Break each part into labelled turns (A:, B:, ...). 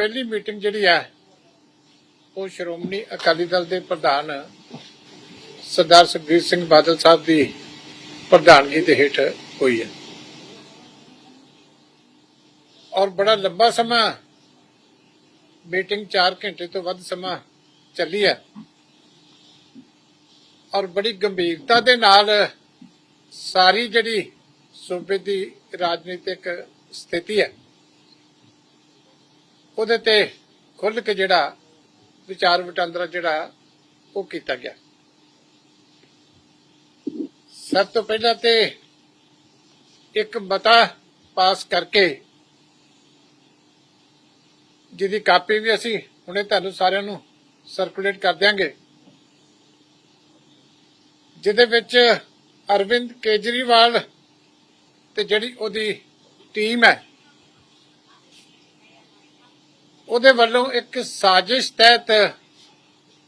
A: ਪਹਿਲੀ ਮੀਟਿੰਗ ਜਿਹੜੀ ਹੈ, ਉਹ ਸ਼੍ਰੋਮਣੀ ਅਕਾਲੀ ਦਲ ਦੇ ਪ੍ਰਧਾਨ ਸਰਦਾਰ ਸੁਖਬੀਰ ਸਿੰਘ ਬਾਦਲ ਸਾਹਿਬ ਦੀ ਪ੍ਰਧਾਨਗੀ ਦੇ ਹੇਠ ਹੋਈ ਹੈ। ਔਰ ਬੜਾ ਲੰਬਾ ਸਮਾਂ ਮੀਟਿੰਗ 4 ਘੰਟੇ ਤੋਂ ਵੱਧ ਸਮਾਂ ਚੱਲੀ ਹੈ। ਔਰ ਬੜੀ ਗੰਭੀਰਤਾ ਦੇ ਨਾਲ ਸਾਰੀ ਜਿਹੜੀ ਸੂਬੇ ਦੀ ਰਾਜਨੀਤਿਕ ਸਥਿਤੀ ਹੈ ਉਹਦੇ ਤੇ ਖੁੱਲ ਕੇ ਜਿਹੜਾ ਵਿਚਾਰ ਵਟਾਂਦਰਾ ਜਿਹੜਾ ਉਹ ਕੀਤਾ ਗਿਆ। ਸਭ ਤੋਂ ਪਹਿਲਾਂ ਤੇ ਇੱਕ ਮਤਾ ਪਾਸ ਕਰਕੇ ਜਿਹਦੀ ਕਾਪੀ ਵੀ ਅਸੀਂ ਹੁਣੇ ਤੁਹਾਨੂੰ ਸਾਰਿਆਂ ਨੂੰ ਸਰਕੂਲੇਟ ਕਰ ਦਿਆਂਗੇ, ਜਿਹਦੇ ਵਿੱਚ ਅਰਵਿੰਦ ਕੇਜਰੀਵਾਲ ਤੇ ਜਿਹੜੀ ਉਹਦੀ ਟੀਮ ਹੈ ਉਹਦੇ ਵੱਲੋਂ ਇੱਕ ਸਾਜ਼ਿਸ਼ ਤਹਿਤ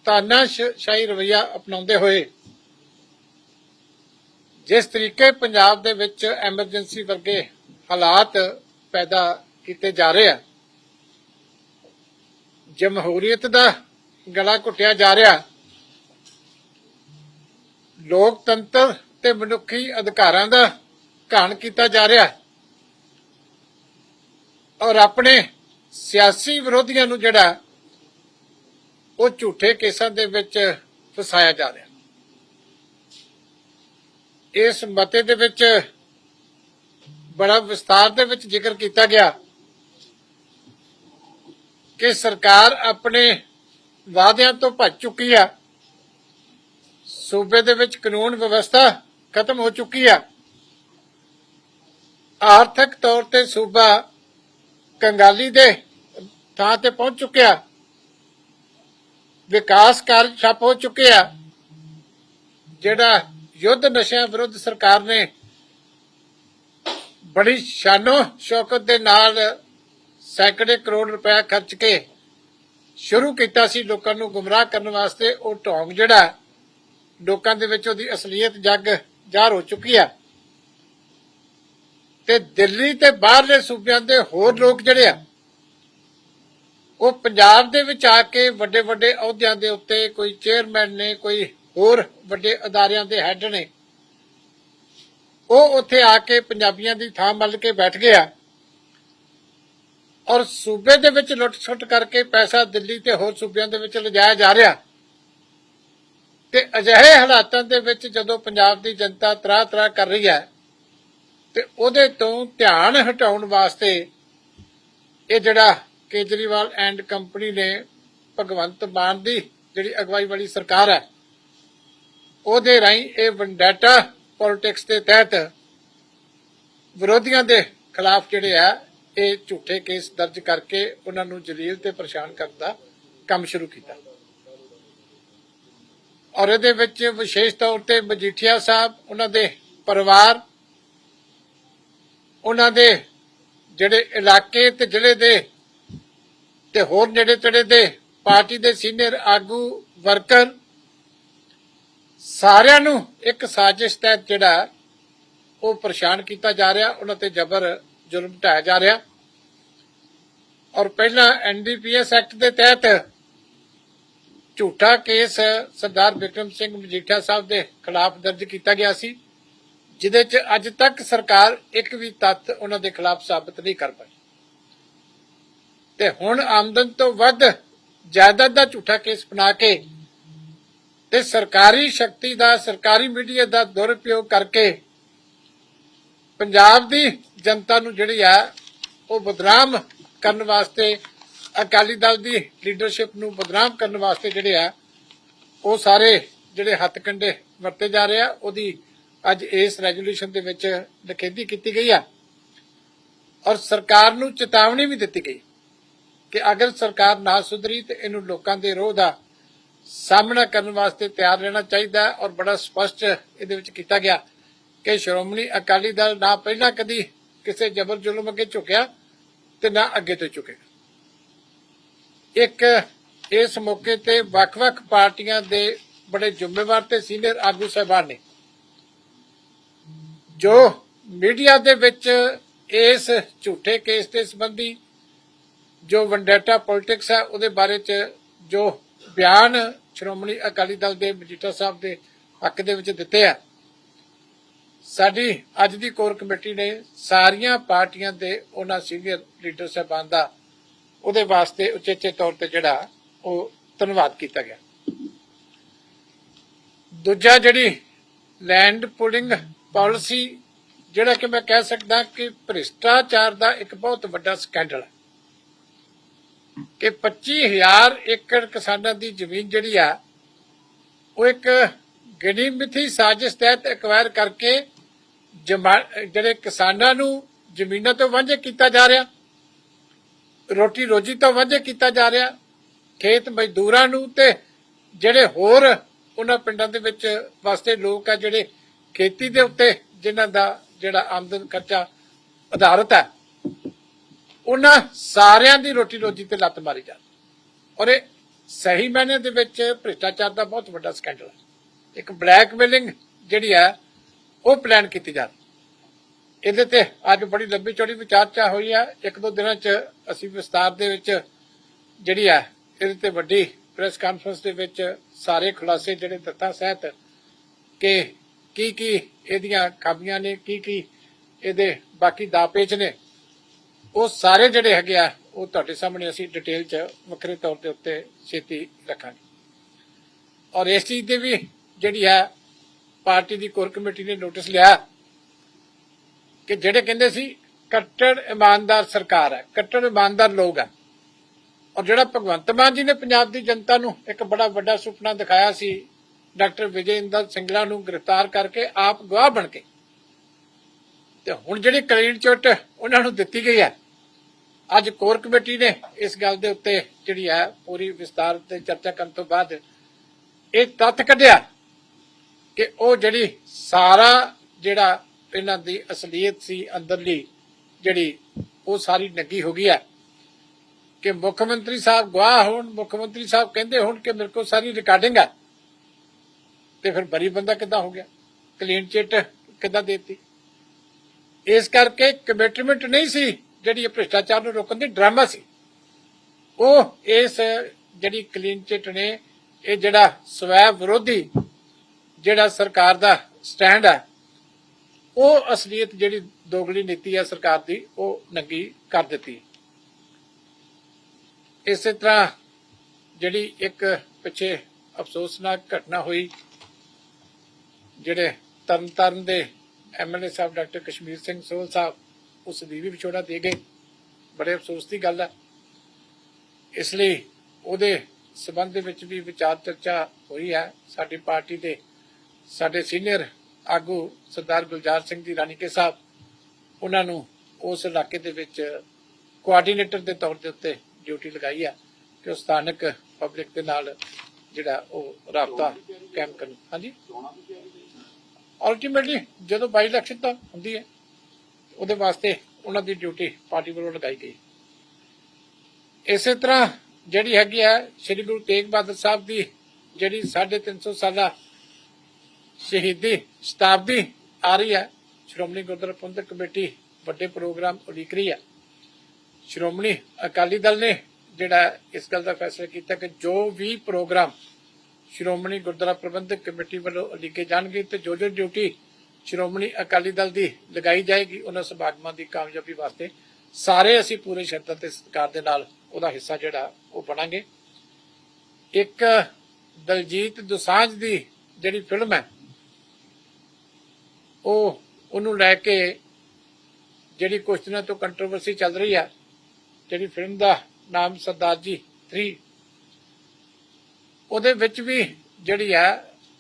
A: ਤਾਨਾਸ਼ਾਹੀ ਰਵਈਆ ਅਪਣਾਉਂਦੇ ਹੋਏ ਜਿਸ ਤਰੀਕੇ ਪੰਜਾਬ ਦੇ ਵਿੱਚ ਐਮਰਜੈਂਸੀ ਵਰਗੇ ਹਾਲਾਤ ਪੈਦਾ ਕੀਤੇ ਜਾ ਰਹੇ ਆ, ਜਮਹੂਰੀਅਤ ਦਾ ਗਲਾ ਘੁੱਟਿਆ ਜਾ ਰਿਹਾ, ਲੋਕਤੰਤਰ ਤੇ ਮਨੁੱਖੀ ਅਧਿਕਾਰਾਂ ਦਾ ਘਾਣ ਕੀਤਾ ਜਾ ਰਿਹਾ ਔਰ ਆਪਣੇ ਸਿਆਸੀ ਵਿਰੋਧੀਆਂ ਨੂੰ ਜਿਹੜਾ ਉਹ ਝੂਠੇ ਕੇਸਾਂ ਦੇ ਵਿੱਚ ਫਸਾਇਆ ਜਾ ਰਿਹਾ। ਇਸ ਮਤੇ ਦੇ ਵਿੱਚ ਬੜਾ ਵਿਸਤਾਰ ਦੇ ਵਿੱਚ ਜ਼ਿਕਰ ਕੀਤਾ ਗਿਆ ਕਿ ਸਰਕਾਰ ਆਪਣੇ ਵਾਅਦਿਆਂ ਤੋਂ ਭੱਜ ਚੁੱਕੀ ਆ। ਸੂਬੇ ਦੇ ਵਿੱਚ ਕਾਨੂੰਨ ਵਿਵਸਥਾ ਖਤਮ ਹੋ ਚੁੱਕੀ ਆ। ਆਰਥਿਕ ਤੌਰ ਤੇ ਸੂਬਾ ਕੰਗਾਲੀ ਦੇ ਥਾਂ ਤੇ ਪਹੁੰਚ ਚੁੱਕਿਆ। ਵਿਕਾਸ ਕਾਰਜ ਠੱਪ ਹੋ ਚੁੱਕੇ ਆ ਜਿਹੜਾ ਯੁੱਧ ਨਸ਼ਿਆਂ ਵਿਰੁੱਧ ਸਰਕਾਰ ਨੇ ਬੜੀ ਸ਼ਾਨੋ ਸ਼ੌਕਤ ਦੇ ਨਾਲ ਸੈਂਕੜੇ ਕਰੋੜ ਰੁਪਏ ਖਰਚ ਕੇ ਸ਼ੁਰੂ ਕੀਤਾ ਸੀ ਲੋਕਾਂ ਨੂੰ ਗੁੰਮਰਾਹ ਕਰਨ ਵਾਸਤੇ, ਉਹ ਢੋਂਗ ਜਿਹੜਾ ਲੋਕਾਂ ਦੇ ਵਿੱਚ ਉਹਦੀ ਅਸਲੀਅਤ ਜੱਗ ਜ਼ਾਹਰ ਹੋ ਚੁੱਕੀ ਆ। ਤੇ ਦਿੱਲੀ ਤੇ ਬਾਹਰਲੇ ਸੂਬਿਆਂ ਦੇ ਹੋਰ ਲੋਕ ਜਿਹੜੇ ਆ, ਉਹ ਪੰਜਾਬ ਦੇ ਵਿੱਚ ਆ ਕੇ ਵੱਡੇ ਵੱਡੇ ਅਹੁਦਿਆਂ ਦੇ ਉੱਤੇ ਕੋਈ ਚੇਅਰਮੈਨ ਨੇ, ਕੋਈ ਹੋਰ ਵੱਡੇ ਅਦਾਰਿਆਂ ਦੇ ਹੈੱਡ ਨੇ, ਉਹ ਉੱਥੇ ਆ ਕੇ ਪੰਜਾਬੀਆਂ ਦੀ ਥਾਂ ਮੱਲ ਕੇ ਬੈਠ ਗਿਆ ਔਰ ਸੂਬੇ ਦੇ ਵਿੱਚ ਲੁੱਟ-ਸੁੱਟ ਕਰਕੇ ਪੈਸਾ ਦਿੱਲੀ ਤੇ ਹੋਰ ਸੂਬਿਆਂ ਦੇ ਵਿੱਚ ਲਿਜਾਇਆ ਜਾ ਰਿਹਾ। ਤੇ ਅਜਿਹੇ ਹਾਲਾਤਾਂ ਦੇ ਵਿੱਚ ਜਦੋਂ ਪੰਜਾਬ ਦੀ ਜਨਤਾ ਤਰਾ-ਤਰਾ ਕਰ ਰਹੀ ਹੈ ਤੇ ਉਹਦੇ ਤੋਂ ਧਿਆਨ ਹਟਾਉਣ ਵਾਸਤੇ ਇਹ ਜਿਹੜਾ ਕੇਜਰੀਵਾਲ ਐਂਡ ਕੰਪਨੀ ਨੇ ਭਗਵੰਤ ਮਾਨ ਦੀ ਜਿਹੜੀ ਅਗਵਾਈ ਵਾਲੀ ਸਰਕਾਰ ਹੈ, ਉਹਦੇ ਰਾਹੀਂ ਇਹ ਵੰਡਾਟਾ ਪੋਲਿਟਿਕਸ ਦੇ ਤਹਿਤ ਵਿਰੋਧੀਆਂ ਦੇ ਖਿਲਾਫ ਜਿਹੜੇ ਆ, ਇਹ ਝੂਠੇ ਕੇਸ ਦਰਜ ਕਰਕੇ ਉਹਨਾਂ ਨੂੰ ਜਲੀਲ ਤੇ ਪਰੇਸ਼ਾਨ ਕਰਨ ਦਾ ਕੰਮ ਸ਼ੁਰੂ ਕੀਤਾ। ਔਰ ਇਹਦੇ ਵਿੱਚ ਵਿਸ਼ੇਸ਼ ਤੌਰ ਤੇ ਮਜੀਠੀਆ ਸਾਹਿਬ, ਉਹਨਾਂ ਦੇ ਪਰਿਵਾਰ ਉਹਨਾਂ ਦੇ ਜਿਹੜੇ ਇਲਾਕੇ ਤੇ ਜ਼ਿਲ੍ਹੇ ਦੇ ਤੇ ਹੋਰ ਨੇੜੇ ਤੇੜੇ ਦੇ ਪਾਰਟੀ ਦੇ ਸੀਨੀਅਰ ਆਗੂ, ਵਰਕਰ ਸਾਰਿਆਂ ਨੂੰ ਇੱਕ ਸਾਜ਼ਿਸ਼ ਤਹਿਤ ਜਿਹੜਾ ਉਹ ਪਰੇਸ਼ਾਨ ਕੀਤਾ ਜਾ ਰਿਹਾ, ਉਹਨਾਂ ਤੇ ਜ਼ਬਰ ਜ਼ੁਲਮ ਢਾਇਆ ਜਾ ਰਿਹਾ। ਔਰ ਪਹਿਲਾਂ ਐਨਡੀਪੀਐਸ ਐਕਟ ਦੇ ਤਹਿਤ ਝੂਠਾ ਕੇਸ ਸਰਦਾਰ ਵਿਕਰਮ ਸਿੰਘ ਮਜੀਠਾ ਸਾਹਿਬ ਦੇ ਖਿਲਾਫ ਦਰਜ ਕੀਤਾ ਗਿਆ ਸੀ। ਜਿਹਦੇ 'ਚ ਅੱਜ ਤੱਕ ਸਰਕਾਰ ਇੱਕ ਵੀ ਤੱਥ ਉਹਨਾਂ ਦੇ ਖਿਲਾਫ ਸਾਬਤ ਨਹੀਂ ਕਰ ਪਾਈ। ਤੇ ਹੁਣ ਆਮਦਨ ਤੋਂ ਵੱਧ ਜਾਇਦਾਦ ਦਾ ਝੂਠਾ ਕੇਸ ਬਣਾ ਕੇ ਤੇ ਸਰਕਾਰੀ ਸ਼ਕਤੀ ਦਾ, ਸਰਕਾਰੀ ਮੀਡੀਆ ਦਾ ਦੁਰਉਪਯੋਗ ਕਰਕੇ ਪੰਜਾਬ ਦੀ ਜਨਤਾ ਨੂੰ ਜਿਹੜੀ ਆ, ਉਹ ਬਦਨਾਮ ਕਰਨ ਵਾਸਤੇ, ਅਕਾਲੀ ਦਲ ਦੀ ਲੀਡਰਸ਼ਿਪ ਨੂੰ ਬਦਨਾਮ ਕਰਨ ਵਾਸਤੇ ਜਿਹੜੇ ਆ, ਉਹ ਸਾਰੇ ਜਿਹੜੇ ਹੱਥ ਕੰਡੇ ਵਰਤੇ ਜਾ ਰਹੇ ਆ, ਉਹਦੀ ਅੱਜ ਇਸ ਰੈਜੂਲੇਸ਼ਨ ਦੇ ਵਿੱਚ ਨਖੇਦੀ ਕੀਤੀ ਗਈ ਆ। ਔਰ ਸਰਕਾਰ ਨੂੰ ਚੇਤਾਵਨੀ ਵੀ ਦਿੱਤੀ ਗਈ ਕਿ ਅਗਰ ਸਰਕਾਰ ਨਾ ਸੁਧਰੀ ਤੇ ਇਹਨੂੰ ਲੋਕਾਂ ਦੇ ਰੋਹ ਦਾ ਸਾਹਮਣਾ ਕਰਨ ਵਾਸਤੇ ਤਿਆਰ ਰਹਿਣਾ ਚਾਹੀਦਾ ਔਰ ਬੜਾ ਸਪਸ਼ਟ ਇਹਦੇ ਵਿੱਚ ਕੀਤਾ ਗਿਆ ਕਿ ਸ਼੍ਰੋਮਣੀ ਅਕਾਲੀ ਦਲ ਨਾ ਪਹਿਲਾਂ ਕਦੀ ਕਿਸੇ ਜ਼ਬਰ ਜ਼ੁਲਮ ਅੱਗੇ ਝੁਕਿਆ ਤੇ ਨਾ ਅੱਗੇ ਤੋਂ ਝੁਕੇਗਾ ਇੱਕ ਇਸ ਮੌਕੇ ਤੇ ਵੱਖ-ਵੱਖ ਪਾਰਟੀਆਂ ਦੇ ਬੜੇ ਜ਼ਿੰਮੇਵਾਰ ਤੇ ਸੀਨੀਅਰ ਆਗੂ ਸਾਹਿਬਾਨ ਨੇ ਜੋ ਮੀਡੀਆ ਦੇ ਵਿੱਚ ਇਸ ਝੂਠੇ ਕੇਸ ਦੇ ਸੰਬੰਧੀ ਜੋ ਵੰਡੇਟਾ ਪੋਲਿਟਿਕਸ ਹੈ, ਉਹਦੇ ਬਾਰੇ ਚ ਜੋ ਬਿਆਨ ਸ਼੍ਰੋਮਣੀ ਅਕਾਲੀ ਦਲ ਦੇ ਮਜੀਠਾ ਸਾਹਿਬ ਦੇ ਹੱਕ ਦੇ ਵਿੱਚ ਦਿੱਤੇ ਆ, ਸਾਡੀ ਅੱਜ ਦੀ ਕੋਰ ਕਮੇਟੀ ਨੇ ਸਾਰੀਆਂ ਪਾਰਟੀਆਂ ਦੇ ਉਹਨਾਂ ਸੀਨੀਅਰ ਲੀਡਰ ਸਾਹਿਬਾਨ ਦਾ ਉਹਦੇ ਵਾਸਤੇ ਉਚੇਚੇ ਤੌਰ ਤੇ ਜਿਹੜਾ ਉਹ ਧੰਨਵਾਦ ਕੀਤਾ ਗਿਆ। ਦੂਜਾ ਜਿਹੜੀ ਲੈਂਡ ਪੁਲਿੰਗ ਪਾਲਿਸੀ, ਜਿਹੜਾ ਕਿ ਮੈਂ ਕਹਿ ਸਕਦਾ ਕਿ ਭ੍ਰਿਸ਼ਟਾਚਾਰ ਦਾ ਇੱਕ ਬਹੁਤ ਵੱਡਾ ਸਕੈਂਡਲ ਹੈ ਕਿ 25000 ਏਕੜ ਕਿਸਾਨਾਂ ਦੀ ਜ਼ਮੀਨ ਜਿਹੜੀ ਆ, ਉਹ ਇੱਕ ਗਿਣੀ ਮਿਥੀ ਸਾਜ਼ਿਸ਼ ਤਹਿਤ ਐਕਵਾਇਰ ਕਰਕੇ ਜਮਾ- ਜਿਹੜੇ ਕਿਸਾਨਾਂ ਨੂੰ ਜ਼ਮੀਨਾਂ ਤੋਂ ਵਾਂਝੇ ਕੀਤਾ ਜਾ ਰਿਹਾ, ਰੋਟੀ ਰੋਜੀ ਤੋਂ ਵਾਂਝੇ ਕੀਤਾ ਜਾ ਰਿਹਾ, ਖੇਤ ਮਜ਼ਦੂਰਾਂ ਨੂੰ ਤੇ ਜਿਹੜੇ ਹੋਰ ਉਹਨਾਂ ਪਿੰਡਾਂ ਦੇ ਵਿੱਚ ਵਸਦੇ ਲੋਕ ਆ ਜਿਹੜੇ ਖੇਤੀ ਦੇ ਉੱਤੇ ਜਿਨ੍ਹਾਂ ਦਾ ਜਿਹੜਾ ਆਮਦਨ ਖਰਚਾ ਆਧਾਰਿਤ ਹੈ, ਉਹਨਾਂ ਸਾਰਿਆਂ ਦੀ ਰੋਟੀ ਰੋਜੀ ਤੇ ਲੱਤ ਮਾਰੀ ਜਾ ਔਰ ਇਹ ਸਹੀ ਮਾਇਨੇ ਦੇ ਵਿੱਚ ਭ੍ਰਿਸ਼ਟਾਚਾਰ ਦਾ ਬਹੁਤ ਵੱਡਾ ਸਕੈਂਡਲ ਹੈ। ਇੱਕ ਬਲੈਕਮੇਲਿੰਗ ਜਿਹੜੀ ਹੈ, ਉਹ ਪਲਾਨ ਕੀਤੀ ਜਾ ਇਹਦੇ ਤੇ ਅੱਜ ਬੜੀ ਲੰਬੀ ਚੌੜੀ ਵਿਚਾਰਚਾ ਹੋਈ ਹੈ। ਇੱਕ ਦੋ ਦਿਨਾਂ 'ਚ ਅਸੀਂ ਵਿਸਤਾਰ ਦੇ ਵਿੱਚ ਜਿਹੜੀ ਹੈ, ਇਹਦੇ ਤੇ ਵੱਡੀ ਪ੍ਰੈਸ ਕਾਨਫਰੰਸ ਦੇ ਵਿੱਚ ਸਾਰੇ ਖੁਲਾਸੇ ਜਿਹੜੇ ਦਿੱਤਾ ਸਹਿਤ ਕਿ ਕੀ ਕੀ ਇਹਦੀਆਂ ਖਾਮੀਆਂ ਨੇ, ਕੀ ਕੀ ਇਹਦੇ ਬਾਕੀ ਦਾਪੇਚ ਨੇ, ਉਹ ਸਾਰੇ ਜਿਹੜੇ ਹੈਗੇ ਆ, ਉਹ ਤੁਹਾਡੇ ਸਾਹਮਣੇ ਅਸੀਂ ਡਿਟੇਲ 'ਚ ਵੱਖਰੇ ਤੌਰ ਤੇ ਉੱਤੇ ਛੇਤੀ ਰੱਖਾਂਗੇ। ਔਰ ਇਸ ਚੀਜ਼ ਦੇ ਵੀ ਜਿਹੜੀ ਹੈ ਪਾਰਟੀ ਦੀ ਕੋਰ ਕਮੇਟੀ ਨੇ ਨੋਟਿਸ ਲਿਆ ਕਿ ਜਿਹੜੇ ਕਹਿੰਦੇ ਸੀ, ਕੱਟੜ ਇਮਾਨਦਾਰ ਸਰਕਾਰ ਹੈ, ਕੱਟੜ ਇਮਾਨਦਾਰ ਲੋਕ ਹੈ ਔਰ ਜਿਹੜਾ ਭਗਵੰਤ ਮਾਨ ਜੀ ਨੇ ਪੰਜਾਬ ਦੀ ਜਨਤਾ ਨੂੰ ਇੱਕ ਬੜਾ ਵੱਡਾ ਸੁਪਨਾ ਦਿਖਾਇਆ ਸੀ ਡਾਕਟਰ ਵਿਜੇ ਇੰਦਰ ਸਿੰਗਲਾ ਨੂੰ ਗ੍ਰਿਫਤਾਰ ਕਰਕੇ ਆਪ ਗਵਾਹ ਬਣ ਕੇ। ਤੇ ਹੁਣ ਜਿਹੜੀ ਕਲੀਨ ਚਿੱਟ ਉਹਨਾਂ ਨੂੰ ਦਿੱਤੀ ਗਈ ਹੈ, ਅੱਜ ਕੋਰ ਕਮੇਟੀ ਨੇ ਇਸ ਗੱਲ ਦੇ ਉੱਤੇ ਜਿਹੜੀ ਹੈ ਪੂਰੀ ਵਿਸਤਾਰ ਤੇ ਚਰਚਾ ਕਰਨ ਤੋਂ ਬਾਅਦ ਇਹ ਤੱਥ ਕੱਢਿਆ ਕਿ ਉਹ ਜਿਹੜੀ ਸਾਰਾ ਜਿਹੜਾ ਇਹਨਾਂ ਦੀ ਅਸਲੀਅਤ ਸੀ, ਅੰਦਰਲੀ ਜਿਹੜੀ ਉਹ ਸਾਰੀ ਨੰਗੀ ਹੋ ਗਈ ਹੈ ਕਿ ਮੁੱਖ ਮੰਤਰੀ ਸਾਹਿਬ ਗਵਾਹ ਹੋਣ, ਮੁੱਖ ਮੰਤਰੀ ਸਾਹਿਬ ਕਹਿੰਦੇ ਹੋਣ ਕਿ ਮੇਰੇ ਕੋਲ ਸਾਰੀ ਰਿਕਾਰਡਿੰਗ ਹੈ। ਤੇ ਫਿਰ ਬਰੀ ਬੰਦਾ ਕਿੱਦਾਂ ਹੋ ਗਿਆ? ਕਲੀਨ ਚਿੱਟ ਕਿੱਦਾਂ ਦੇਤੀ? ਇਸ ਕਰਕੇ ਕਮਿਟਮੈਂਟ ਨਹੀਂ ਸੀ, ਜਿਹੜੀ ਇਹ ਭ੍ਰਿਸ਼ਟਾਚਾਰ ਨੂੰ ਰੋਕਣ ਦੀ ਡਰਾਮਾ ਸੀ। ਉਹ ਇਸ ਜਿਹੜੀ ਕਲੀਨ ਚਿੱਟ ਨੇ, ਇਹ ਜਿਹੜਾ ਸਵੈ ਵਿਰੋਧੀ ਜਿਹੜਾ ਸਰਕਾਰ ਦਾ ਸਟੈਂਡ ਹੈ ਉਹ ਅਸਲੀਅਤ ਜਿਹੜੀ ਦੋਗਲੀ ਨੀਤੀ ਹੈ ਸਰਕਾਰ ਦੀ, ਉਹ ਨੰਗੀ ਕਰ ਦਿੱਤੀ। ਇਸੇ ਤਰ੍ਹਾਂ ਜਿਹੜੀ ਇੱਕ ਪਿੱਛੇ ਅਫਸੋਸਨਾਕ ਘਟਨਾ ਹੋਈ ਜਿਹੜੇ ਤਰਨਤਾਰਨ ਦੇ ਐਮਐਲਏ ਸਾਹਿਬ ਡਾਕਟਰ ਕਸ਼ਮੀਰ ਸਿੰਘ ਸੋਹਲ ਸਾਹਿਬ ਉਸ ਦੀ ਵੀ ਵਿਛੋੜਾ ਦੇ ਗਏ। ਬੜੇ ਅਫਸੋਸ ਦੀ ਗੱਲ ਹੈ ਇਸ ਲਈ ਉਹਦੇ ਸਬੰਧ ਦੇ ਵਿੱਚ ਵੀ ਵਿਚਾਰ ਚਰਚਾ ਹੋਈ ਹੈ। ਸਾਡੀ ਪਾਰਟੀ ਦੇ ਸਾਡੇ ਸੀਨੀਅਰ ਆਗੂ ਸਰਦਾਰ ਗੁਲਜ਼ਾਰ ਸਿੰਘ ਜੀ ਰਾਣੀਕੇ ਸਾਹਿਬ ਉਹਨਾਂ ਨੂੰ ਉਸ ਇਲਾਕੇ ਦੇ ਵਿੱਚ ਕੋਆਰਡੀਨੇਟਰ ਦੇ ਤੌਰ ਦੇ ਉੱਤੇ ਡਿਊਟੀ ਲਗਾਈ ਹੈ ਕਿ ਉਹ ਸਥਾਨਕ ਪਬਲਿਕ ਦੇ ਨਾਲ ਜਿਹੜਾ ਉਹ ਰਾਬਤਾ ਕਾਇਮ ਕਰਨ। ਹਾਂਜੀ? ਅਲਟੀਮੇਟਲੀ ਜਦੋਂ ਬਾਈ ਇਲੈਕਸ਼ਨ ਤਾਂ ਹੁੰਦੀ ਹੈ, ਉਹਦੇ ਵਾਸਤੇ ਉਹਨਾਂ ਦੀ ਡਿਊਟੀ ਪਾਰਟੀ ਵੱਲੋਂ ਲਗਾਈ ਗਈ। ਇਸੇ ਤਰ੍ਹਾਂ ਜਿਹੜੀ ਹੈਗੀ ਹੈ ਸ੍ਰੀ ਗੁਰੂ ਤੇਗ ਬਹਾਦਰ ਸਾਹਿਬ ਦੀ ਜਿਹੜੀ 350 ਸਾਲਾ ਸ਼ਹੀਦੀ ਸ਼ਤਾਬਦੀ ਆ ਰਹੀ ਹੈ, ਸ਼੍ਰੋਮਣੀ ਗੁਰਦੁਆਰਾ ਪ੍ਰਬੰਧਕ ਕਮੇਟੀ ਵੱਡੇ ਪ੍ਰੋਗਰਾਮ ਉਲੀਕ ਰਹੀ ਹੈ। ਸ਼੍ਰੋਮਣੀ ਅਕਾਲੀ ਦਲ ਨੇ ਜਿਹੜਾ ਇਸ ਗੱਲ ਦਾ ਫੈਸਲਾ ਕੀਤਾ ਕਿ ਜੋ ਵੀ ਪ੍ਰੋਗਰਾਮ ਸ਼੍ਰੋਮਣੀ ਗੁਰਦੁਆਰਾ ਪ੍ਰਬੰਧਕ ਕਮੇਟੀ ਵੱਲੋਂ ਉਲੀਕੇ ਜਾਣਗੇ ਤੇ ਜੋ ਜੋ ਡਿਊਟੀ ਸ਼੍ਰੋਮਣੀ ਅਕਾਲੀ ਦਲ ਦੀ ਲਗਾਈ ਜਾਏਗੀ, ਉਹਨਾਂ ਸਮਾਗਮਾਂ ਦੀ ਕਾਮਯਾਬੀ ਵਾਸਤੇ ਸਾਰੇ ਅਸੀਂ ਪੂਰੇ ਸ਼ਰਤਾਂ ਤੇ ਸਤਿਕਾਰ ਦੇ ਨਾਲ ਉਹਦਾ ਹਿੱਸਾ ਜਿਹੜਾ ਉਹ ਬਣਾਂਗੇ। ਇੱਕ ਦਲਜੀਤ ਦੁਸਾਂਝ ਦੀ ਜਿਹੜੀ ਫਿਲਮ ਹੈ, ਉਹ ਉਹਨੂੰ ਲੈ ਕੇ ਜਿਹੜੀ ਕੁਝ ਦਿਨਾਂ ਤੋਂ ਕੰਟਰੋਵਰਸੀ ਚੱਲ ਰਹੀ ਹੈ, ਜਿਹੜੀ ਫਿਲਮ ਦਾ ਨਾਮ ਸਰਦਾਰ ਜੀ 3 ਉਹਦੇ ਵਿੱਚ ਵੀ ਜਿਹੜੀ ਹੈ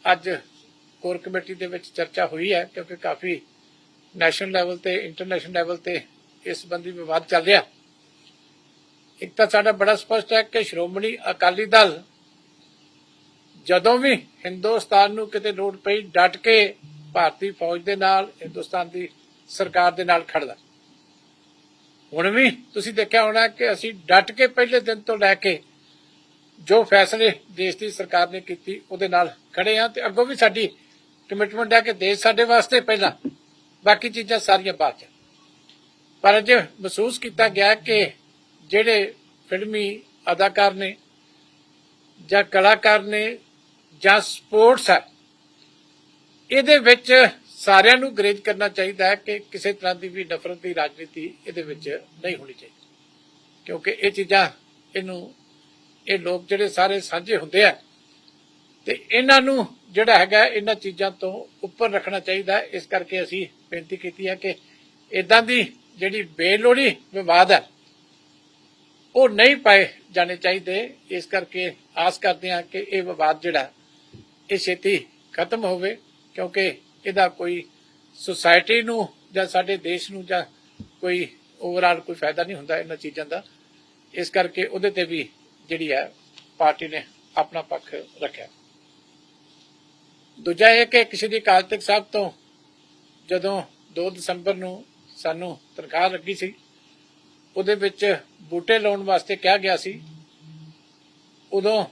A: ਅੱਜ ਕੋਰ ਕਮੇਟੀ ਦੇ ਵਿੱਚ ਚਰਚਾ ਹੋਈ ਹੈ, ਕਿਉਂਕਿ ਕਾਫੀ ਨੈਸ਼ਨਲ ਲੈਵਲ ਤੇ ਇੰਟਰਨੈਸ਼ਨਲ ਲੈਵਲ ਤੇ ਇਸ ਸੰਬੰਧੀ ਵਿਵਾਦ ਚੱਲ ਰਿਹਾ। ਇੱਕ ਤਾਂ ਸਾਡਾ ਬੜਾ ਸਪਸ਼ਟ ਹੈ ਕਿ ਸ਼੍ਰੋਮਣੀ ਅਕਾਲੀ ਦਲ ਜਦੋਂ ਵੀ ਹਿੰਦੁਸਤਾਨ ਨੂੰ ਕਿਤੇ ਲੋੜ ਪਈ, ਡਟ ਕੇ ਭਾਰਤੀ ਫੌਜ ਦੇ ਨਾਲ, ਹਿੰਦੁਸਤਾਨ ਦੀ ਸਰਕਾਰ ਦੇ ਨਾਲ ਖੜਦਾ ਹੁਣ ਵੀ ਤੁਸੀਂ ਦੇਖਿਆ ਹੋਣਾ ਕਿ ਅਸੀਂ ਡਟ ਕੇ ਪਹਿਲੇ ਦਿਨ ਤੋਂ ਲੈ ਕੇ ਜੋ ਫੈਸਲੇ ਦੇਸ਼ ਦੀ ਸਰਕਾਰ ਨੇ ਕੀਤੀ, ਉਹਦੇ ਨਾਲ ਖੜੇ ਆ ਤੇ ਅੱਗੋਂ ਵੀ ਸਾਡੀ ਕਮਿਟਮੈਂਟ ਹੈ ਕਿ ਦੇਸ਼ ਸਾਡੇ ਵਾਸਤੇ ਪਹਿਲਾਂ ਬਾਕੀ ਚੀਜ਼ਾਂ ਸਾਰੀਆਂ ਬਾਅਦ ਚ। ਪਰ ਅੱਜ ਮਹਿਸੂਸ ਕੀਤਾ ਗਿਆ ਕਿ ਜਿਹੜੇ ਫਿਲਮੀ ਅਦਾਕਾਰ ਨੇ ਜਾਂ ਕਲਾਕਾਰ ਨੇ ਜਾਂ ਸਪੋਰਟਸ ਹੈ, ਇਹਦੇ ਵਿੱਚ ਸਾਰਿਆਂ ਨੂੰ ਗਰੇਜ ਕਰਨਾ ਚਾਹੀਦਾ ਹੈ ਕਿ ਕਿਸੇ ਤਰ੍ਹਾਂ ਦੀ ਵੀ ਨਫ਼ਰਤ ਦੀ ਰਾਜਨੀਤੀ ਇਹਦੇ ਵਿੱਚ ਨਹੀਂ ਹੋਣੀ ਚਾਹੀਦੀ। ਕਿਉਂਕਿ ਇਹ ਚੀਜ਼ਾਂ ਇਹਨੂੰ ਇਹ ਲੋਕ ਜਿਹੜੇ ਸਾਰੇ ਸਾਂਝੇ ਹੁੰਦੇ ਆ, ਤੇ ਇਹਨਾਂ ਨੂੰ ਜਿਹੜਾ ਹੈਗਾ ਇਹਨਾਂ ਚੀਜ਼ਾਂ ਤੋਂ ਉੱਪਰ ਰੱਖਣਾ ਚਾਹੀਦਾ। ਇਸ ਕਰਕੇ ਅਸੀਂ ਬੇਨਤੀ ਕੀਤੀ ਹੈ ਕਿ ਇਦਾਂ ਦੀ ਜਿਹੜੀ ਬੇਲੋੜੀ ਵਿਵਾਦ ਹੈ ਉਹ ਨਹੀਂ ਪਾਏ ਜਾਣੇ ਚਾਹੀਦੇ। ਇਸ ਕਰਕੇ ਆਸ ਕਰਦੇ ਹਾਂ ਕਿ ਇਹ ਵਿਵਾਦ ਜਿਹੜਾ, ਇਹ ਛੇਤੀ ਖਤਮ ਹੋਵੇ, ਕਿਉਂਕਿ ਇਹਦਾ ਕੋਈ ਸੁਸਾਇਟੀ ਨੂੰ ਜਾਂ ਸਾਡੇ ਦੇਸ਼ ਨੂੰ ਜਾਂ ਕੋਈ ਓਵਰਆਲ ਕੋਈ ਫਾਇਦਾ ਨਹੀਂ ਹੁੰਦਾ ਇਹਨਾਂ ਚੀਜ਼ਾਂ ਦਾ। ਇਸ ਕਰਕੇ ਉਹਦੇ ਤੇ ਵੀ ਜਿਹੜੀ ਹੈ, ਪਾਰਟੀ ਨੇ ਆਪਣਾ ਪੱਖ ਰੱਖਿਆ। ਦੂਜਾ ਇਹ ਕਿ ਕਿਸੇ ਦੀ ਅਕਾਲ ਤਖਤ ਸਾਹਿਬ ਤੋਂ ਜਦੋਂ 2 ਦਸੰਬਰ ਨੂੰ ਸਾਨੂੰ ਤਨਖਾਹ ਲੱਗੀ ਸੀ, ਉਹਦੇ ਵਿੱਚ ਬੂਟੇ ਲਾਉਣ ਵਾਸਤੇ ਕਿਹਾ ਗਿਆ ਸੀ। ਉਦੋਂ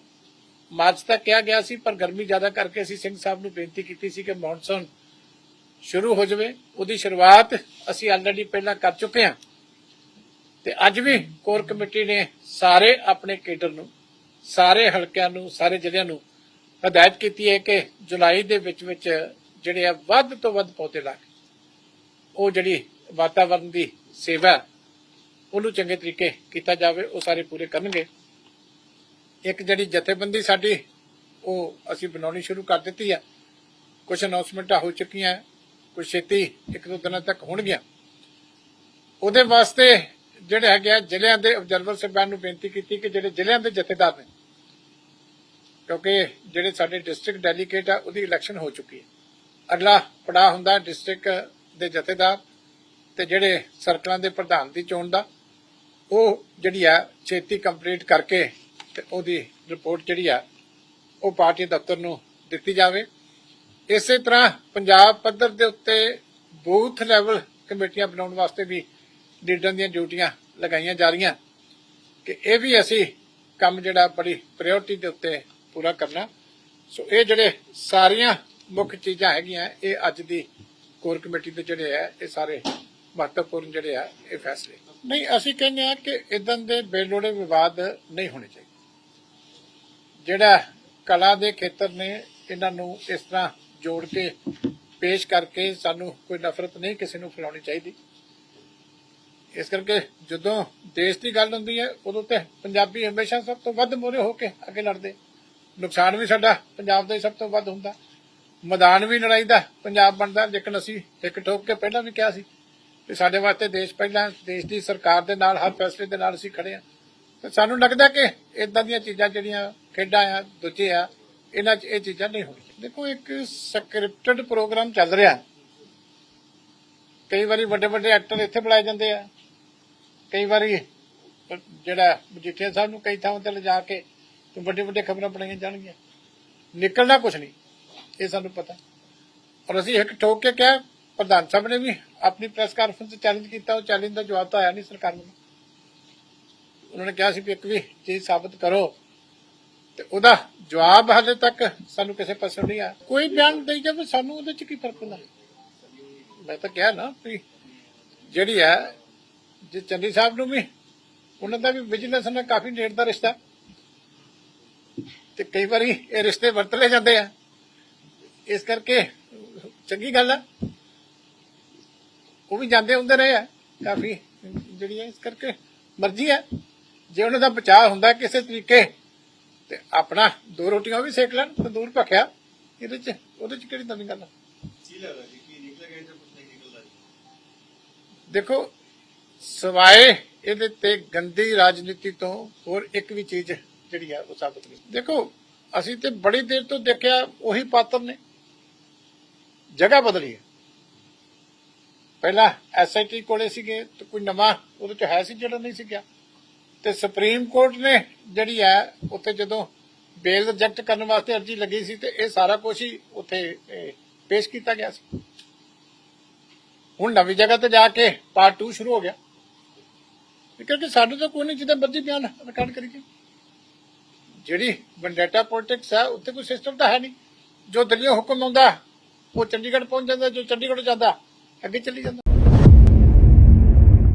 A: ਮਾਰਚ ਤੱਕ ਕਿਹਾ ਗਿਆ ਸੀ, ਪਰ ਗਰਮੀ ਜ਼ਿਆਦਾ ਕਰਕੇ ਅਸੀਂ ਸਿੰਘ ਸਾਹਿਬ ਨੂੰ ਬੇਨਤੀ ਕੀਤੀ ਸੀ ਕਿ ਮੌਨਸੂਨ ਸ਼ੁਰੂ ਹੋ ਜਾਵੇ। ਉਹਦੀ ਸ਼ੁਰੂਆਤ ਅਸੀਂ ਆਲਰੇਡੀ ਪਹਿਲਾਂ ਕਰ ਚੁੱਕੇ ਹਾਂ। ਤੇ ਅੱਜ ਵੀ ਕੋਰ ਕਮੇਟੀ ਨੇ ਸਾਰੇ ਆਪਣੇ ਕੇਡਰ ਨੂੰ ਸਾਰੇ ਹਲਕਿਆਂ ਨੂੰ ਸਾਰੇ ਜ਼ਿਲ੍ਹਿਆਂ ਨੂੰ ਹਦਾਇਤ ਕੀਤੀ ਹੈ ਕਿ ਜੁਲਾਈ ਦੇ ਵਿੱਚ ਵਿੱਚ ਜਿਹੜੇ ਆ ਵੱਧ ਤੋਂ ਵੱਧ ਪੌਦੇ ਲਾ ਕੇ ਉਹ ਜਿਹੜੀ ਵਾਤਾਵਰਣ ਦੀ ਸੇਵਾ ਹੈ, ਉਹਨੂੰ ਚੰਗੇ ਤਰੀਕੇ ਕੀਤਾ ਜਾਵੇ ਉਹ ਸਾਰੇ ਪੂਰੇ ਕਰਨਗੇ। ਇੱਕ ਜਿਹੜੀ ਜਥੇਬੰਦੀ ਸਾਡੀ ਉਹ ਅਸੀਂ ਬਣਾਉਣੀ ਸ਼ੁਰੂ ਕਰ ਦਿੱਤੀ ਹੈ ਕੁਝ ਅਨਾਉਂਸਮੈਂਟਾਂ ਹੋ ਚੁੱਕੀਆਂ ਕੁਝ ਛੇਤੀ ਇੱਕ ਦੋ ਦਿਨਾਂ ਤੱਕ ਹੋਣਗੀਆਂ। ਉਹਦੇ ਵਾਸਤੇ ਜਿਹੜੇ ਹੈਗੇ ਆ, ਜ਼ਿਲ੍ਹਿਆਂ ਦੇ ਅਬਜਰਵਰ ਸਾਹਿਬਾਨ ਨੂੰ ਬੇਨਤੀ ਕੀਤੀ ਕਿ ਜਿਹੜੇ ਜ਼ਿਲ੍ਹਿਆਂ ਦੇ ਜਥੇਦਾਰ ਨੇ, ਕਿਉਂਕਿ ਜਿਹੜੇ ਸਾਡੇ ਡਿਸਟ੍ਰਿਕਟ ਡੈਲੀਗੇਟ ਆ, ਉਹਦੀ ਇਲੈਕਸ਼ਨ ਹੋ ਚੁੱਕੀ ਹੈ। ਅਗਲਾ ਪੜਾਅ ਹੁੰਦਾ ਡਿਸਟ੍ਰਿਕਟ ਦੇ ਜਥੇਦਾਰ ਤੇ ਜਿਹੜੇ ਸਰਕਲਾਂ ਦੇ ਪ੍ਰਧਾਨ ਦੀ ਚੋਣ ਦਾ, ਉਹ ਜਿਹੜੀ ਆ, ਛੇਤੀ ਕੰਪਲੀਟ ਕਰਕੇ ਤੇ ਉਹਦੀ ਰਿਪੋਰਟ ਜਿਹੜੀ ਆ, ਉਹ ਪਾਰਟੀ ਦਫ਼ਤਰ ਨੂੰ ਦਿੱਤੀ ਜਾਵੇ। ਇਸੇ ਤਰ੍ਹਾਂ ਪੰਜਾਬ ਪੱਧਰ ਦੇ ਉੱਤੇ ਬੂਥ ਲੈਵਲ ਕਮੇਟੀਆਂ ਬਣਾਉਣ ਵਾਸਤੇ ਵੀ ਲੀਡਰਾਂ ਦੀਆਂ ਡਿਊਟੀਆਂ ਲਗਾਈਆਂ ਜਾ ਰਹੀਆਂ। ਕਿ ਇਹ ਵੀ ਅਸੀਂ ਕੰਮ ਜਿਹੜਾ ਬੜੀ ਪ੍ਰਾਇੋਰਟੀ ਦੇ ਉੱਤੇ ਪੂਰਾ ਕਰਨਾ। ਸੋ ਇਹ ਜਿਹੜੇ ਸਾਰੀਆਂ ਮੁੱਖ ਚੀਜ਼ਾਂ ਹੈਗੀਆਂ, ਇਹ ਅੱਜ ਦੀ ਕੋਰ ਕਮੇਟੀ ਦੇ ਜਿਹੜੇ ਆ, ਇਹ ਸਾਰੇ ਮਹੱਤਵਪੂਰਨ ਜਿਹੜੇ ਆ, ਇਹ ਫੈਸਲੇ। ਨਹੀਂ, ਅਸੀਂ ਕਹਿੰਦੇ ਆ ਕਿ ਇਦਾਂ ਦੇ ਬੇਲੋੜੇ ਵਿਵਾਦ ਨਹੀਂ ਹੋਣੇ ਚਾਹੀਦੇ। ਜਿਹੜਾ ਕਲਾ ਦੇ ਖੇਤਰ ਨੇ, ਇਹਨਾਂ ਨੂੰ ਇਸ ਤਰ੍ਹਾਂ ਜੋੜ ਕੇ ਪੇਸ਼ ਕਰਕੇ ਸਾਨੂੰ ਕੋਈ ਨਫ਼ਰਤ ਨਹੀਂ ਕਿਸੇ ਨੂੰ ਫੈਲਾਉਣੀ ਚਾਹੀਦੀ। ਇਸ ਕਰਕੇ ਜਦੋਂ ਦੇਸ਼ ਦੀ ਗੱਲ ਹੁੰਦੀ ਹੈ, ਉਦੋਂ ਤੇ ਪੰਜਾਬੀ ਹਮੇਸ਼ਾ ਸਭ ਤੋਂ ਵੱਧ ਮੋਰੇ ਹੋ ਕੇ ਅੱਗੇ ਲੜਦੇ। ਨੁਕਸਾਨ ਵੀ ਸਾਡਾ ਪੰਜਾਬ ਦਾ ਹੀ ਸਭ ਤੋਂ ਵੱਧ ਹੁੰਦਾ। ਮੈਦਾਨ ਵੀ ਲੜਾਈ ਦਾ ਪੰਜਾਬ ਬਣਦਾ, ਲੇਕਿਨ ਅਸੀਂ ਇੱਕ ਠੋਕ ਕੇ ਪਹਿਲਾਂ ਵੀ ਕਿਹਾ ਸੀ ਕਿ ਸਾਡੇ ਵਾਸਤੇ ਦੇਸ਼ ਪਹਿਲਾਂ, ਦੇਸ਼ ਦੀ ਸਰਕਾਰ ਦੇ ਨਾਲ, ਹਰ ਫੈਸਲੇ ਦੇ ਨਾਲ ਅਸੀਂ ਖੜੇ ਆ ਤੇ ਸਾਨੂੰ ਲੱਗਦਾ ਕਿ ਇਦਾਂ ਦੀਆਂ ਚੀਜ਼ਾਂ ਜਿਹੜੀਆਂ ਖੇਡਾਂ ਆ, ਦੂਜੇ ਆ, ਇਹਨਾਂ 'ਚ ਇਹ ਚੀਜ਼ਾਂ ਨਹੀਂ ਹੋਣੀਆਂ ਦੇਖੋ, ਇੱਕ ਸਕ੍ਰਿਪਟਡ ਪ੍ਰੋਗਰਾਮ ਚੱਲ ਰਿਹਾ। ਕਈ ਵਾਰੀ ਵੱਡੇ ਵੱਡੇ ਐਕਟਰ ਇੱਥੇ ਬੁਲਾਏ ਜਾਂਦੇ ਆ। ਕਈ ਵਾਰੀ ਜਿਹੜਾ ਮਜੀਠੀਆ ਸਾਹਿਬ ਨੂੰ ਕਈ ਥਾਵਾਂ ਤੇ ਲਿਜਾ ਕੇ ਤੇ ਵੱਡੇ ਵੱਡੇ ਖਬਰਾਂ ਬਣਾਈਆਂ ਜਾਣਗੀਆਂ। ਨਿਕਲਣਾ ਕੁਝ ਨਹੀਂ, ਇਹ ਸਾਨੂੰ ਪਤਾ। ਔਰ ਅਸੀਂ ਇੱਕ ਠੋਕ ਕੇ ਕਿਹਾ, ਪ੍ਰਧਾਨ ਸਾਹਿਬ ਨੇ ਵੀ ਆਪਣੀ ਪ੍ਰੈਸ ਕਾਨਫਰੰਸ 'ਚ ਚੈਲੰਜ ਕੀਤਾ, ਉਹ ਚੈਲੰਜ ਦਾ ਜਵਾਬ ਤਾਂ ਆਇਆ ਨਹੀਂ ਸਰਕਾਰ ਨੂੰ ਉਹਨਾਂ ਨੇ ਕਿਹਾ ਸੀ ਵੀ ਇੱਕ ਵੀ ਚੀਜ਼ ਸਾਬਤ ਕਰੋ ਤੇ ਉਹਦਾ ਜਵਾਬ ਹਾਲੇ ਤੱਕ ਸਾਨੂੰ ਕਿਸੇ ਪਾਸੋਂ ਨਹੀਂ ਆ ਕੋਈ ਬਿਆਨ ਦੇਈ ਜਾਵੇ, ਸਾਨੂੰ ਉਹਦੇ 'ਚ ਕੀ ਫ਼ਰਕ ਪੈਂਦਾ ਮੈਂ ਤਾਂ ਕਿਹਾ ਨਾ ਵੀ ਜਿਹੜੀ ਹੈ ਜੇ ਚੰਦੀ ਸਾਹਿਬ ਨੂੰ ਵੀ ਉਹਨਾਂ ਦਾ ਵੀ ਬਿਜ਼ਨਸ ਨਾਲ ਕਾਫੀ ਨੇੜ ਦਾ ਰਿਸ਼ਤਾ। ਤੇ ਕਈ ਵਾਰੀ ਇਹ ਰਿਸ਼ਤੇ ਵਰਤ ਲਏ ਜਾਂਦੇ ਆ। ਇਸ ਕਰਕੇ ਚੰਗੀ ਗੱਲ ਆ। ਉਹ ਵੀ ਜਾਂਦੇ ਹੁੰਦੇ ਰਹੇ ਆ ਕਾਫੀ ਜਿਹੜੀ ਹੈ ਇਸ ਕਰਕੇ ਮਰਜ਼ੀ ਹੈ ਜੇ ਉਹਨਾਂ ਦਾ ਬਚਾਅ ਹੁੰਦਾ ਕਿਸੇ ਤਰੀਕੇ ਤੇ ਆਪਣਾ ਦੋ ਰੋਟੀਆਂ ਵੀ ਸੇਕ ਲੈਣ ਤੇ ਦੂਰ ਭਖਿਆ। ਇਹਦੇ ਚ ਉਹਦੇ ਚ ਕਿਹੜੀ ਨਵੀਂ ਗੱਲ ਆ?
B: ਕੀ ਲੱਗਦਾ ਜੀ ਕੀ ਨਿਕਲੇਗਾ ਇਹ ਤਾਂ ਕੁਝ ਨਹੀਂ ਨਿਕਲਦਾ ਜੀ?
A: ਦੇਖੋ ਸਵਾਏ ਇਹਦੇ ਤੇ ਗੰਦੀ ਰਾਜਨੀਤੀ ਤੋਂ ਹੋਰ ਇੱਕ ਵੀ ਚੀਜ਼ ਜਿਹੜੀ ਆ ਉਹ ਸਾਬਤ ਨਹੀਂ। ਦੇਖੋ, ਅਸੀਂ ਤੇ ਬੜੀ ਦੇਰ ਤੋਂ ਦੇਖਿਆ ਉਹੀ ਪਾਤਰ ਨੇ। ਜਗ੍ਹਾ ਬਦਲੀ ਹੈ। ਪਹਿਲਾਂ ਐਸਆਈਟੀ ਕੋਲੇ ਸੀਗੇ ਤੇ ਕੋਈ ਨਵਾਂ ਉਹਦੇ ਚ ਹੈ ਸੀ ਜਿਹੜਾ ਨਹੀਂ ਸੀ ਗਿਆ। ਤੇ ਸੁਪਰੀਮ ਕੋਰਟ ਨੇ ਜਿਹੜੀ ਹੈ, ਉੱਥੇ ਜਦੋਂ ਬੇਲ ਰਿਜੈਕਟ ਕਰਨ ਵਾਸਤੇ ਅਰਜ਼ੀ ਲੱਗੀ ਸੀ ਤੇ ਇਹ ਸਾਰਾ ਕੁਝ ਹੀ ਉੱਥੇ ਪੇਸ਼ ਕੀਤਾ ਗਿਆ ਸੀ। ਹੁਣ ਨਵੀਂ ਜਗ੍ਹਾ ਤੇ ਜਾ ਕੇ ਪਾਰਟ 2 ਸ਼ੁਰੂ ਹੋ ਗਿਆ। ਕਿਉਂਕਿ ਸਾਡੇ ਤੋਂ ਕੋਈ ਨਹੀਂ, ਜਿੱਦਾਂ ਮਰਜ਼ੀ ਬਿਆਨ ਰਿਕਾਰਡ ਕਰੀਏ। ਜਿਹੜੀ ਵੈਂਡੇਟਾ ਪੋਲਿਟਿਕਸ ਹੈ, ਉੱਥੇ ਕੋਈ ਸਿਸਟਮ ਤਾਂ ਹੈ ਨਹੀਂ। ਜੋ ਦਲੀਆ ਹੁਕਮ ਆਉਂਦਾ, ਉਹ ਚੰਡੀਗੜ੍ਹ ਪਹੁੰਚ ਜਾਂਦਾ, ਜੋ ਚੰਡੀਗੜ੍ਹ ਜਾਂਦਾ, ਅੱਗੇ ਚੱਲੀ ਜਾਂਦਾ।